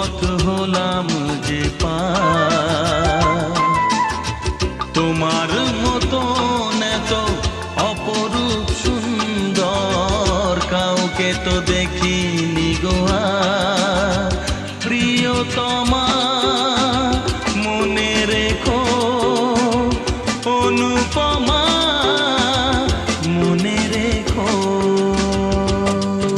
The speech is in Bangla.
পথ হলাম যে পা তোমার মতো এত অপরূপ সুন্দর কাউকে তো দেখিনি গোয়া প্রিয়তমা